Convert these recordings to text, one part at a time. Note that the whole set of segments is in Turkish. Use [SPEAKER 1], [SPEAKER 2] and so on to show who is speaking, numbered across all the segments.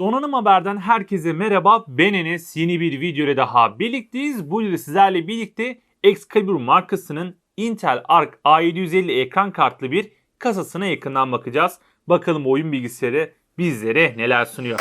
[SPEAKER 1] Donanım Haber'den herkese merhaba. Ben Enes. Yeni bir video ile daha birlikteyiz. Bu videoda sizlerle birlikte Excalibur markasının Intel Arc A750 ekran kartlı bir kasasına yakından bakacağız. Bakalım oyun bilgisayarı bizlere neler sunuyor.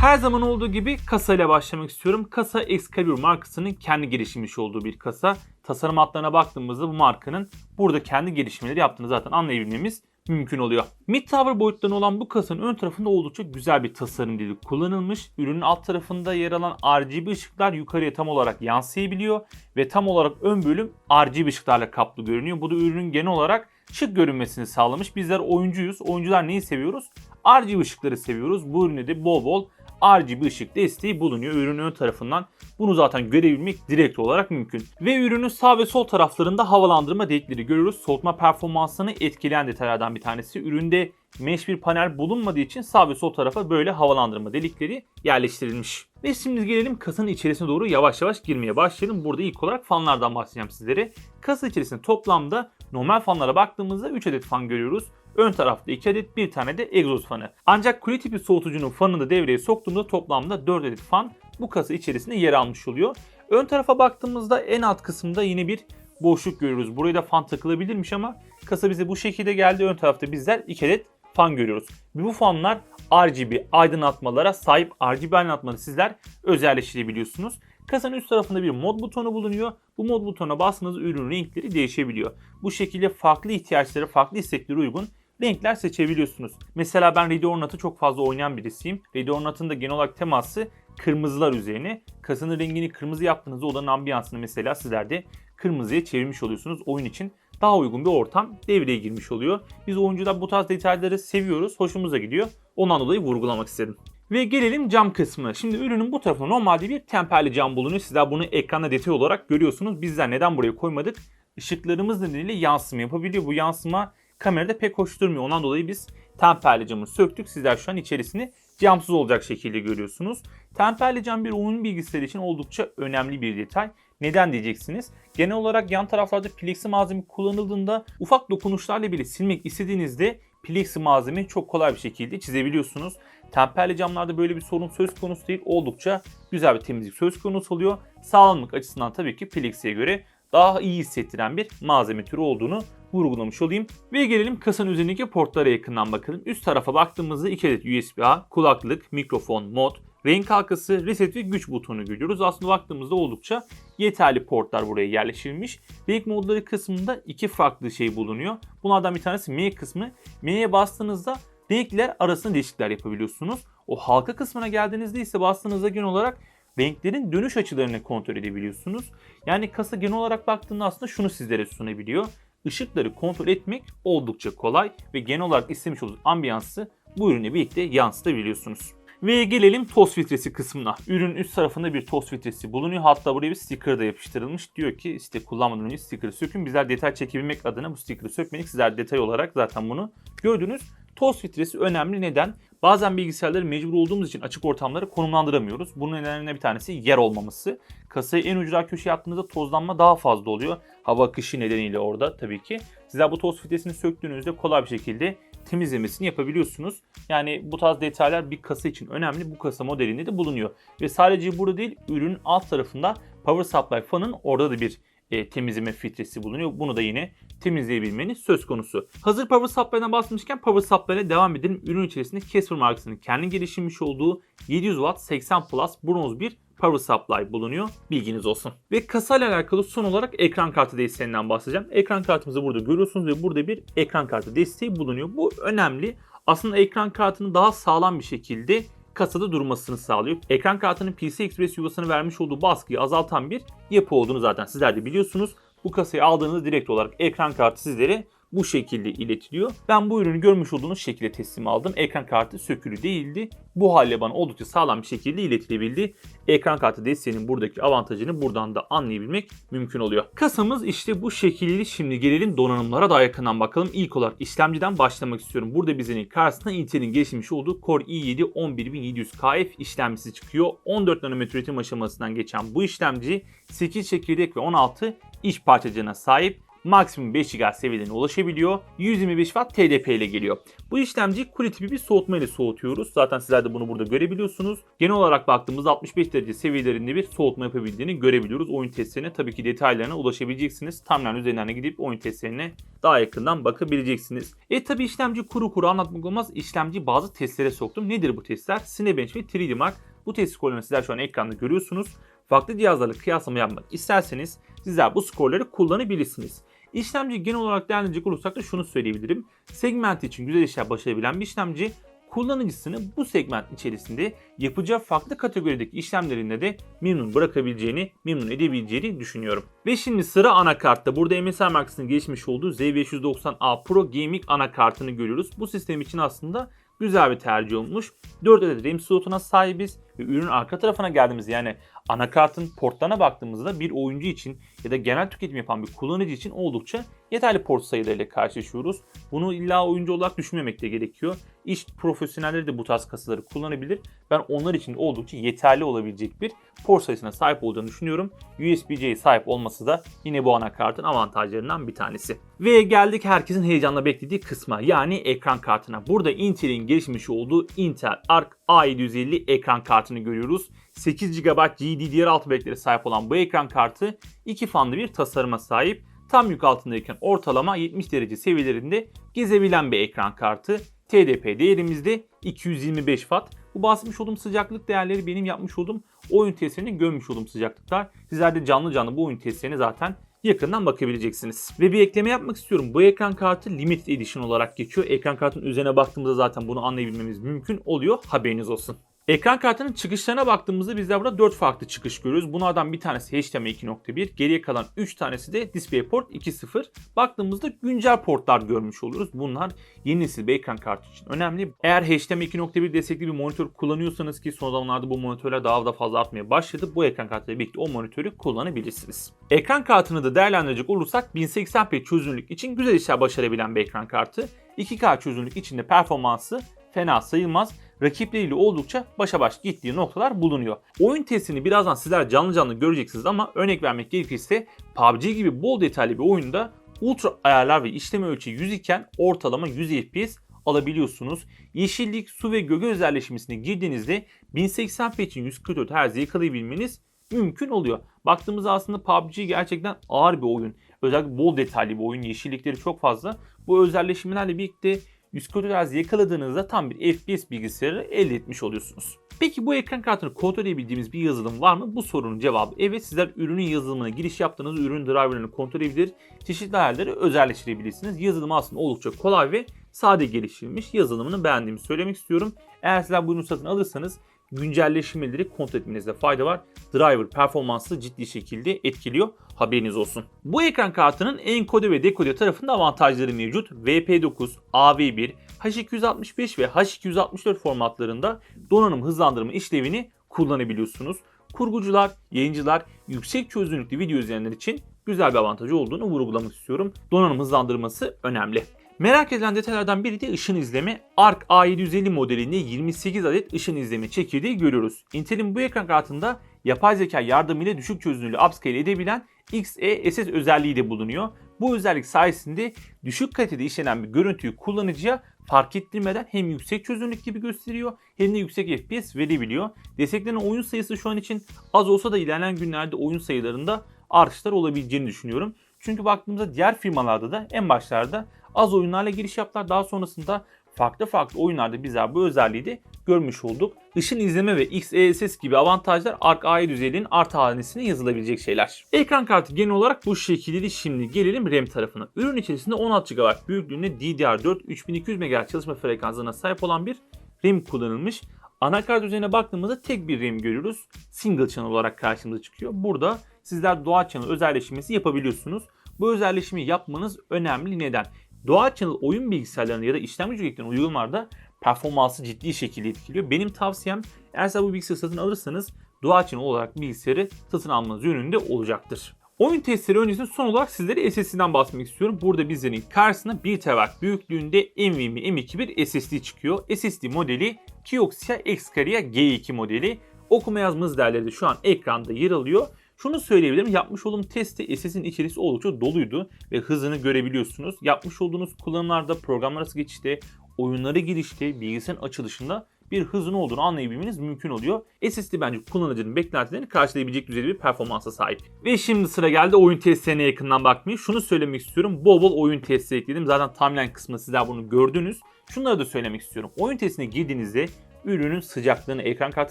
[SPEAKER 1] Her zaman olduğu gibi kasayla başlamak istiyorum. Kasa Excalibur markasının kendi geliştirmiş olduğu bir kasa. Tasarım hatlarına baktığımızda bu markanın burada kendi gelişmeleri yaptığını zaten anlayabilmemiz mümkün oluyor. Mid tower boyutlarında olan bu kasanın ön tarafında oldukça güzel bir tasarım dili kullanılmış. Ürünün alt tarafında yer alan RGB ışıklar yukarıya tam olarak yansıyabiliyor ve tam olarak ön bölüm RGB ışıklarla kaplı görünüyor. Bu da ürünün genel olarak şık görünmesini sağlamış. Bizler oyuncuyuz. Oyuncular neyi seviyoruz? RGB ışıkları seviyoruz. Bu üründe de bol bol RGB ışık desteği bulunuyor ürünün ön tarafından. Bunu zaten görebilmek direkt olarak mümkün. Ve ürünün sağ ve sol taraflarında havalandırma delikleri görüyoruz. Soğutma performansını etkileyen detaylardan bir tanesi. Üründe mesh bir panel bulunmadığı için sağ ve sol tarafa böyle havalandırma delikleri yerleştirilmiş. Ve şimdi gelelim kasanın içerisine doğru yavaş yavaş girmeye başlayalım. Burada ilk olarak fanlardan bahsedeceğim sizlere. Kasa içerisinde toplamda normal fanlara baktığımızda 3 adet fan görüyoruz. Ön tarafta 2 adet bir tane de egzoz fanı. Ancak kuli tipi soğutucunun fanını da devreye soktuğumda toplamda 4 adet fan bu kasa içerisinde yer almış oluyor. Ön tarafa baktığımızda en alt kısımda yine bir boşluk görüyoruz. Buraya da fan takılabilirmiş ama kasa bize bu şekilde geldi. Ön tarafta bizler 2 adet fan görüyoruz. Bu fanlar RGB aydınlatmalara sahip RGB aydınlatmaları sizler özelleştirebiliyorsunuz. Kasanın üst tarafında bir mod butonu bulunuyor. Bu mod butonuna bastığınızda ürün renkleri değişebiliyor. Bu şekilde farklı ihtiyaçlara, farklı isteklere uygun renkler seçebiliyorsunuz. Mesela ben Ready or Not'ı çok fazla oynayan birisiyim. Ready or Not'ın da genel olarak teması kırmızılar üzerine. Kasanın rengini kırmızı yaptığınızda odanın ambiyansını mesela sizler de kırmızıya çevirmiş oluyorsunuz. Oyun için daha uygun bir ortam devreye girmiş oluyor. Biz oyuncular bu tarz detayları seviyoruz, hoşumuza gidiyor. Ondan dolayı vurgulamak istedim. Ve gelelim cam kısmı. Şimdi ürünün bu tarafında normalde bir temperli cam bulunuyor. Sizler bunu ekranda detay olarak görüyorsunuz. Bizler neden buraya koymadık? Işıklarımız nedeniyle yansıma yapabiliyor. Bu yansıma kamerada pek hoş durmuyor. Ondan dolayı biz temperli camı söktük. Sizler şu an içerisini camsız olacak şekilde görüyorsunuz. Temperli cam bir oyun bilgisayarı için oldukça önemli bir detay. Neden diyeceksiniz? Genel olarak yan taraflarda plexi malzeme kullanıldığında ufak dokunuşlarla bile silmek istediğinizde plexi malzemeyi çok kolay bir şekilde çizebiliyorsunuz. Temperli camlarda böyle bir sorun söz konusu değil. Oldukça güzel bir temizlik söz konusu oluyor. Sağlamlık açısından tabii ki plexiye göre daha iyi hissettiren bir malzeme türü olduğunu vurgulamış olayım. Ve gelelim kasanın üzerindeki portlara yakından bakalım. Üst tarafa baktığımızda 2 adet USB-A, kulaklık, mikrofon, mod, renk halkası, reset ve güç butonu görüyoruz. Aslında baktığımızda oldukça yeterli portlar buraya yerleştirilmiş. Renk modları kısmında iki farklı şey bulunuyor. Bunlardan bir tanesi M kısmı. M'ye bastığınızda renkler arasında değişiklikler yapabiliyorsunuz. O halka kısmına geldiğinizde ise bastığınızda genel olarak renklerin dönüş açılarını kontrol edebiliyorsunuz. Yani kasa genel olarak baktığında aslında şunu sizlere sunabiliyor. Işıkları kontrol etmek oldukça kolay ve genel olarak istemiş olduğunuz ambiyansı bu ürünle birlikte yansıtabiliyorsunuz. Ve gelelim toz filtresi kısmına. Ürünün üst tarafında bir toz filtresi bulunuyor. Hatta buraya bir sticker da yapıştırılmış. Diyor ki işte kullanmadan önce sticker'ı sökün. Bizler detay çekebilmek adına bu sticker'ı sökmedik. Sizler detay olarak zaten bunu gördünüz. Toz filtresi önemli. Neden? Bazen bilgisayarları mecbur olduğumuz için açık ortamlara konumlandıramıyoruz. Bunun nedenlerinden bir tanesi yer olmaması. Kasayı en ucra köşeye attığınızda tozlanma daha fazla oluyor. Hava akışı nedeniyle orada tabii ki. Sizler bu toz filtresini söktüğünüzde kolay bir şekilde temizlemesini yapabiliyorsunuz. Yani bu tarz detaylar bir kasa için önemli. Bu kasa modelinde de bulunuyor. Ve sadece burada değil ürünün alt tarafında Power Supply fanın orada da bir e, temizleme filtresi bulunuyor. Bunu da yine temizleyebilmeniz söz konusu. Hazır Power Supply'dan bahsetmişken Power Supply'e devam edelim. Ürün içerisinde Casper markasının kendi geliştirmiş olduğu 700 Watt 80 Plus bronz bir Power Supply bulunuyor. Bilginiz olsun. Ve kasayla alakalı son olarak ekran kartı desteğinden bahsedeceğim. Ekran kartımızı burada görüyorsunuz ve burada bir ekran kartı desteği bulunuyor. Bu önemli. Aslında ekran kartını daha sağlam bir şekilde kasada durmasını sağlıyor. Ekran kartının PCI Express yuvasını vermiş olduğu baskıyı azaltan bir yapı olduğunu zaten sizler de biliyorsunuz. Bu kasayı aldığınızda direkt olarak ekran kartı sizlere bu şekilde iletiliyor. Ben bu ürünü görmüş olduğunuz şekilde teslim aldım. Ekran kartı sökülü değildi. Bu hale bana oldukça sağlam bir şekilde iletilebildi. Ekran kartı desteğinin buradaki avantajını buradan da anlayabilmek mümkün oluyor. Kasamız işte bu şekilde. Şimdi gelelim donanımlara daha yakından bakalım. İlk olarak işlemciden başlamak istiyorum. Burada bizlerin karşısında Intel'in geliştirmiş olduğu Core i7 11700KF işlemcisi çıkıyor. 14 nanometre üretim aşamasından geçen bu işlemci 8 çekirdek ve 16 iş parçacığına sahip maksimum 5 GHz seviyelerine ulaşabiliyor. 125 Watt TDP ile geliyor. Bu işlemci kuli tipi bir soğutma ile soğutuyoruz. Zaten sizler de bunu burada görebiliyorsunuz. Genel olarak baktığımızda 65 derece seviyelerinde bir soğutma yapabildiğini görebiliyoruz. Oyun testlerine tabii ki detaylarına ulaşabileceksiniz. Timeline üzerinden gidip oyun testlerine daha yakından bakabileceksiniz. E tabi işlemci kuru kuru anlatmak olmaz. İşlemci bazı testlere soktum. Nedir bu testler? Cinebench ve 3D Mark. Bu test skorlarını sizler şu an ekranda görüyorsunuz. Farklı cihazlarla kıyaslama yapmak isterseniz sizler bu skorları kullanabilirsiniz. İşlemci genel olarak değerlendirecek olursak da şunu söyleyebilirim. Segment için güzel işler başarabilen bir işlemci kullanıcısını bu segment içerisinde yapacağı farklı kategorideki işlemlerinde de memnun bırakabileceğini, memnun edebileceğini düşünüyorum. Ve şimdi sıra anakartta. Burada MSI markasının gelişmiş olduğu Z590A Pro Gaming anakartını görüyoruz. Bu sistem için aslında güzel bir tercih olmuş. 4 adet RAM slotuna sahibiz ve ürünün arka tarafına geldiğimizde yani anakartın portlarına baktığımızda bir oyuncu için ya da genel tüketim yapan bir kullanıcı için oldukça yeterli port sayılarıyla karşılaşıyoruz. Bunu illa oyuncu olarak düşünmemek de gerekiyor. İş profesyonelleri de bu tarz kasaları kullanabilir. Ben onlar için oldukça yeterli olabilecek bir port sayısına sahip olduğunu düşünüyorum. USB-C'ye sahip olması da yine bu anakartın avantajlarından bir tanesi. Ve geldik herkesin heyecanla beklediği kısma yani ekran kartına. Burada Intel'in gelişmiş olduğu Intel Arc A750 ekran kartını görüyoruz. 8 GB GDDR6 belleklere sahip olan bu ekran kartı iki fanlı bir tasarıma sahip. Tam yük altındayken ortalama 70 derece seviyelerinde gezebilen bir ekran kartı. TDP değerimizde 225 Watt. Bu bahsetmiş olduğum sıcaklık değerleri benim yapmış olduğum oyun testlerini görmüş olduğum sıcaklıklar. Sizler de canlı canlı bu oyun testlerine zaten yakından bakabileceksiniz. Ve bir ekleme yapmak istiyorum. Bu ekran kartı Limited Edition olarak geçiyor. Ekran kartının üzerine baktığımızda zaten bunu anlayabilmemiz mümkün oluyor. Haberiniz olsun. Ekran kartının çıkışlarına baktığımızda bizler burada 4 farklı çıkış görüyoruz. Bunlardan bir tanesi HDMI 2.1, geriye kalan 3 tanesi de DisplayPort 2.0. Baktığımızda güncel portlar görmüş oluyoruz. Bunlar yeni nesil bir ekran kartı için önemli. Eğer HDMI 2.1 destekli bir monitör kullanıyorsanız ki son zamanlarda bu monitörler daha da fazla artmaya başladı. Bu ekran kartıyla birlikte o monitörü kullanabilirsiniz. Ekran kartını da değerlendirecek olursak 1080p çözünürlük için güzel işler başarabilen bir ekran kartı. 2K çözünürlük içinde performansı fena sayılmaz rakipleriyle oldukça başa baş gittiği noktalar bulunuyor. Oyun testini birazdan sizler canlı canlı göreceksiniz ama örnek vermek gerekirse PUBG gibi bol detaylı bir oyunda ultra ayarlar ve işleme ölçeği 100 iken ortalama 100 FPS alabiliyorsunuz. Yeşillik, su ve gölge özelleşmesine girdiğinizde 1080p için 144 Hz yakalayabilmeniz mümkün oluyor. Baktığımızda aslında PUBG gerçekten ağır bir oyun. Özellikle bol detaylı bir oyun. Yeşillikleri çok fazla. Bu özelleşmelerle birlikte 144 Hz yakaladığınızda tam bir FPS bilgisayarı elde etmiş oluyorsunuz. Peki bu ekran kartını kontrol edebildiğimiz bir yazılım var mı? Bu sorunun cevabı evet. Sizler ürünün yazılımına giriş yaptığınız ürün driverlarını kontrol edebilir, çeşitli ayarları özelleştirebilirsiniz. Yazılım aslında oldukça kolay ve sade geliştirilmiş. Yazılımını beğendiğimi söylemek istiyorum. Eğer sizler bu ürünü satın alırsanız güncelleşmeleri kontrol etmenizde fayda var. Driver performansı ciddi şekilde etkiliyor. Haberiniz olsun. Bu ekran kartının enkode ve dekode tarafında avantajları mevcut. VP9, AV1, H265 ve H264 formatlarında donanım hızlandırma işlevini kullanabiliyorsunuz. Kurgucular, yayıncılar, yüksek çözünürlüklü video izleyenler için güzel bir avantajı olduğunu vurgulamak istiyorum. Donanım hızlandırması önemli. Merak edilen detaylardan biri de ışın izleme. Arc A750 modelinde 28 adet ışın izleme çekirdeği görüyoruz. Intel'in bu ekran kartında yapay zeka yardımıyla düşük çözünürlüğü upscale edebilen XeSS özelliği de bulunuyor. Bu özellik sayesinde düşük kalitede işlenen bir görüntüyü kullanıcıya fark ettirmeden hem yüksek çözünürlük gibi gösteriyor hem de yüksek FPS verebiliyor. Desteklenen oyun sayısı şu an için az olsa da ilerleyen günlerde oyun sayılarında artışlar olabileceğini düşünüyorum. Çünkü baktığımızda diğer firmalarda da en başlarda az oyunlarla giriş yaptılar. Daha sonrasında farklı farklı oyunlarda bizler bu özelliği de görmüş olduk. Işın izleme ve XeSS gibi avantajlar Arc A750'nin artı hanesine yazılabilecek şeyler. Ekran kartı genel olarak bu şekilde şimdi gelelim RAM tarafına. Ürün içerisinde 16 GB büyüklüğünde DDR4 3200 MHz çalışma frekansına sahip olan bir RAM kullanılmış. Anakart üzerine baktığımızda tek bir RAM görüyoruz. Single channel olarak karşımıza çıkıyor. Burada sizler dual channel özelleşmesi yapabiliyorsunuz. Bu özelleşmeyi yapmanız önemli. Neden? Channel oyun bilgisayarlarında ya da işlemci yüklenen uygulamalarda performansı ciddi şekilde etkiliyor. Benim tavsiyem eğer siz bu bilgisayarı satın alırsanız channel olarak bilgisayarı satın almanız yönünde olacaktır. Oyun testleri öncesinde son olarak sizlere SSD'den bahsetmek istiyorum. Burada bizlerin karşısına 1 TB büyüklüğünde NVMe M2 bir SSD çıkıyor. SSD modeli Kioxia Xcaria G2 modeli. Okuma yazma değerleri de şu an ekranda yer alıyor. Şunu söyleyebilirim. Yapmış olduğum testte SS'in içerisi oldukça doluydu ve hızını görebiliyorsunuz. Yapmış olduğunuz kullanımlarda program arası geçişte, oyunları girişte, bilgisayarın açılışında bir hızın olduğunu anlayabilmeniz mümkün oluyor. SSD bence kullanıcının beklentilerini karşılayabilecek düzeyde bir performansa sahip. Ve şimdi sıra geldi oyun testlerine yakından bakmayı. Şunu söylemek istiyorum. Bol bol oyun testi ekledim. Zaten timeline kısmında sizler bunu gördünüz. Şunları da söylemek istiyorum. Oyun testine girdiğinizde ürünün sıcaklığını, ekran kart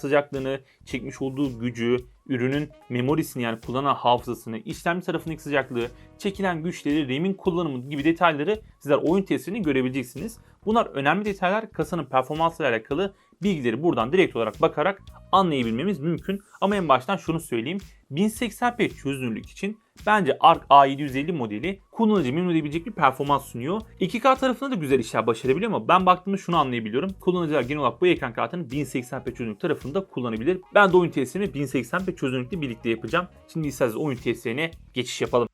[SPEAKER 1] sıcaklığını, çekmiş olduğu gücü, ürünün memorisini yani kullanan hafızasını, işlemci tarafındaki sıcaklığı, çekilen güçleri, RAM'in kullanımı gibi detayları sizler oyun testlerini görebileceksiniz. Bunlar önemli detaylar. Kasanın performansıyla alakalı bilgileri buradan direkt olarak bakarak anlayabilmemiz mümkün. Ama en baştan şunu söyleyeyim. 1080p çözünürlük için bence ARC A750 modeli kullanıcı memnun edebilecek bir performans sunuyor. 2K tarafında da güzel işler başarabiliyor ama ben baktığımda şunu anlayabiliyorum. Kullanıcılar genel olarak bu ekran kartını 1080p çözünürlük tarafında kullanabilir. Ben de oyun testlerini 1080p çözünürlükle birlikte yapacağım. Şimdi isterseniz oyun testlerine geçiş yapalım.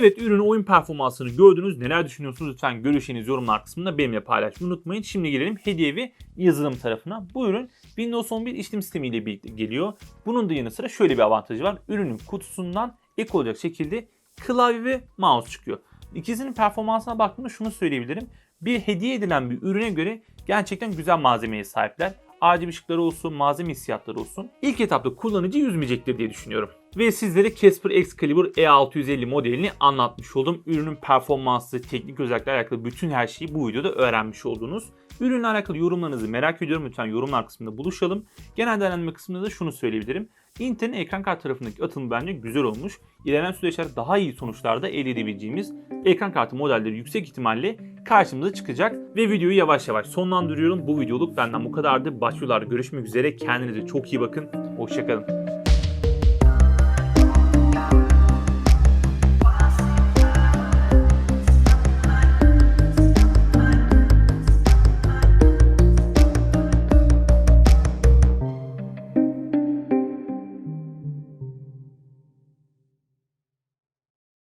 [SPEAKER 1] Evet ürünün oyun performansını gördünüz. Neler düşünüyorsunuz? Lütfen görüşlerinizi yorumlar kısmında benimle paylaşmayı unutmayın. Şimdi gelelim hediye ve yazılım tarafına. Bu ürün Windows 11 işletim sistemiyle birlikte geliyor. Bunun da yanı sıra şöyle bir avantajı var. Ürünün kutusundan ek olacak şekilde klavye ve mouse çıkıyor. İkisinin performansına baktığımda şunu söyleyebilirim. Bir hediye edilen bir ürüne göre gerçekten güzel malzemeye sahipler. RGB ışıkları olsun, malzeme hissiyatları olsun. İlk etapta kullanıcı yüzmeyecektir diye düşünüyorum. Ve sizlere Casper Excalibur E650 modelini anlatmış oldum. Ürünün performansı, teknik özellikler alakalı bütün her şeyi bu videoda öğrenmiş oldunuz. Ürünle alakalı yorumlarınızı merak ediyorum. Lütfen yorumlar kısmında buluşalım. Genel değerlendirme kısmında da şunu söyleyebilirim. Intel'in ekran kartı tarafındaki atılım bence güzel olmuş. İlerleyen süreçlerde daha iyi sonuçlarda elde edebileceğimiz ekran kartı modelleri yüksek ihtimalle karşımıza çıkacak. Ve videoyu yavaş yavaş sonlandırıyorum. Bu videoluk benden bu kadardı. Başvurularda görüşmek üzere. Kendinize çok iyi bakın. Hoşçakalın.